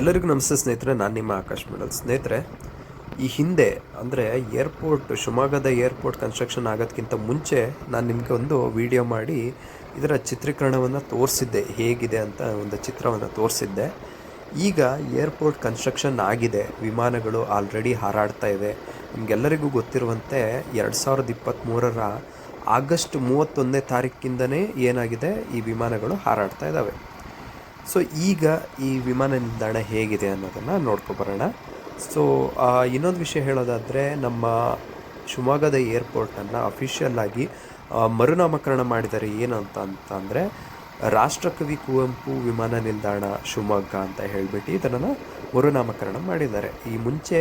ಎಲ್ಲರಿಗೂ ನಮಸ್ತೆ ಸ್ನೇಹಿತರೆ, ನಾನು ನಿಮ್ಮ ಆಕಾಶ್ ಮೇಡಲ್. ಸ್ನೇಹಿತರೆ, ಈ ಹಿಂದೆ, ಅಂದರೆ ಏರ್ಪೋರ್ಟ್, ಶಿವಮೊಗ್ಗದ ಏರ್ಪೋರ್ಟ್ ಕನ್ಸ್ಟ್ರಕ್ಷನ್ ಆಗೋದಕ್ಕಿಂತ ಮುಂಚೆ ನಾನು ನಿಮಗೆ ಒಂದು ವಿಡಿಯೋ ಮಾಡಿ ಇದರ ಚಿತ್ರೀಕರಣವನ್ನು ತೋರಿಸಿದ್ದೆ. ಹೇಗಿದೆ ಅಂತ ಒಂದು ಚಿತ್ರವನ್ನು ತೋರಿಸಿದ್ದೆ. ಈಗ ಏರ್ಪೋರ್ಟ್ ಕನ್ಸ್ಟ್ರಕ್ಷನ್ ಆಗಿದೆ. ವಿಮಾನಗಳು ಆಲ್ರೆಡಿ ಹಾರಾಡ್ತಾ ಇವೆ. ನಿಮಗೆಲ್ಲರಿಗೂ ಗೊತ್ತಿರುವಂತೆ ಎರಡು ಸಾವಿರದ ಇಪ್ಪತ್ತ್ಮೂರರ ಆಗಸ್ಟ್ ಮೂವತ್ತೊಂದನೇ ತಾರೀಕಿಂದನೇ ಏನಾಗಿದೆ? ಈ ವಿಮಾನಗಳು ಹಾರಾಡ್ತಾ ಇದ್ದಾವೆ ಸೊ ಈಗ ಈ ವಿಮಾನ ನಿಲ್ದಾಣ ಹೇಗಿದೆ ಅನ್ನೋದನ್ನು ನೋಡ್ಕೊಬರೋಣ ಸೊ ಇನ್ನೊಂದು ವಿಷಯ ಹೇಳೋದಾದರೆ, ನಮ್ಮ ಶಿವಮೊಗ್ಗದ ಏರ್ಪೋರ್ಟನ್ನು ಅಫಿಷಿಯಲ್ ಆಗಿ ಮರುನಾಮಕರಣ ಮಾಡಿದರೆ ಏನು ಅಂತ ಅಂತ ಅಂದರೆ ರಾಷ್ಟ್ರಕವಿ ಕುವೆಂಪು ವಿಮಾನ ನಿಲ್ದಾಣ ಶಿವಮೊಗ್ಗ ಅಂತ ಹೇಳಿಬಿಟ್ಟು ಇದನ್ನು ಮರುನಾಮಕರಣ ಮಾಡಿದ್ದಾರೆ. ಈ ಮುಂಚೆ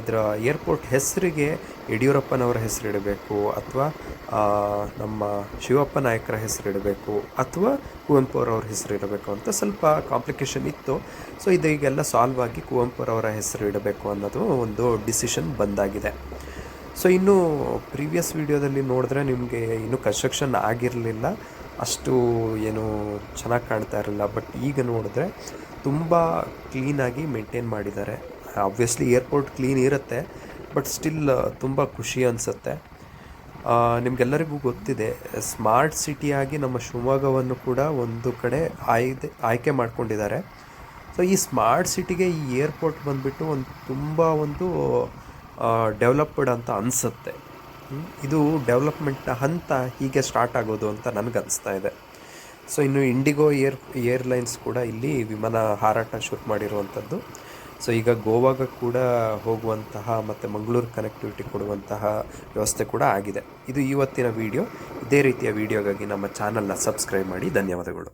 ಇದರ ಏರ್ಪೋರ್ಟ್ ಹೆಸರಿಗೆ ಯಡಿಯೂರಪ್ಪನವರ ಹೆಸರಿಡಬೇಕು ಅಥವಾ ನಮ್ಮ ಶಿವಪ್ಪ ನಾಯಕರ ಹೆಸರಿಡಬೇಕು ಅಥವಾ ಕುವೆಂಪು ಅವರವ್ರ ಹೆಸರಿಡಬೇಕು ಅಂತ ಸ್ವಲ್ಪ ಕಾಂಪ್ಲಿಕೇಶನ್ ಇತ್ತು. ಸೊ ಇದೀಗೆಲ್ಲ ಸಾಲ್ವ್ ಆಗಿ ಕುವೆಂಪುರವರ ಹೆಸರು ಇಡಬೇಕು ಅನ್ನೋದು ಒಂದು ಡಿಸಿಷನ್ ಬಂದಾಗಿದೆ. ಸೊ ಇನ್ನು ಪ್ರೀವಿಯಸ್ ವಿಡಿಯೋದಲ್ಲಿ ನೋಡಿದ್ರೆ ನಿಮಗೆ ಇನ್ನೂ ಕನ್ಸ್ಟ್ರಕ್ಷನ್ ಆಗಿರಲಿಲ್ಲ. ಅಷ್ಟು ಏನು ಚೆನ್ನಾಗಿ ಕಾಣ್ತಾ ಇರಲಿಲ್ಲ. ಬಟ್ ಈಗ ನೋಡಿದ್ರೆ ತುಂಬ ಕ್ಲೀನಾಗಿ ಮೇಂಟೈನ್ ಮಾಡಿದ್ದಾರೆ. ಆಬ್ವಿಯಸ್ಲಿ ಏರ್ಪೋರ್ಟ್ ಕ್ಲೀನ್ ಇರುತ್ತೆ ಬಟ್ ಸ್ಟಿಲ್ ತುಂಬ ಖುಷಿ ಅನಿಸುತ್ತೆ. ನಿಮಗೆಲ್ಲರಿಗೂ ಗೊತ್ತಿದೆ ಸ್ಮಾರ್ಟ್ ಸಿಟಿಯಾಗಿ ನಮ್ಮ ಶಿವಮೊಗ್ಗವನ್ನು ಕೂಡ ಒಂದು ಕಡೆ ಆಯ್ದೆ, ಆಯ್ಕೆ ಮಾಡ್ಕೊಂಡಿದ್ದಾರೆ. ಸೊ ಈ ಸ್ಮಾರ್ಟ್ ಸಿಟಿಗೆ ಈ ಏರ್ಪೋರ್ಟ್ ಬಂದುಬಿಟ್ಟು ಒಂದು ತುಂಬ ಒಂದು ಡೆವಲಪ್ಡ್ ಅಂತ ಅನಿಸುತ್ತೆ. ಇದು ಡೆವಲಪ್ಮೆಂಟ್ನ ಹಂತ ಹೀಗೆ ಸ್ಟಾರ್ಟ್ ಆಗೋದು ಅಂತ ನನಗೆ ಅನಿಸ್ತಾ ಇದೆ. ಸೊ ಇನ್ನು ಇಂಡಿಗೋ ಏರ್, ಏರ್ಲೈನ್ಸ್ ಕೂಡ ಇಲ್ಲಿ ವಿಮಾನ ಹಾರಾಟ ಶುರು ಮಾಡಿರುವಂಥದ್ದು. ಸೊ ಈಗ ಗೋವಾಗ ಕೂಡ ಹೋಗುವಂತಹ ಮತ್ತು ಮಂಗಳೂರು ಕನೆಕ್ಟಿವಿಟಿ ಕೊಡುವಂತಹ ವ್ಯವಸ್ಥೆ ಕೂಡ ಆಗಿದೆ. ಇದು ಇವತ್ತಿನ ವಿಡಿಯೋ ಇದೇ ರೀತಿಯ ವಿಡಿಯೋಗಾಗಿ ನಮ್ಮ ಚಾನಲ್ನ ಸಬ್ಸ್ಕ್ರೈಬ್ ಮಾಡಿ. ಧನ್ಯವಾದಗಳು.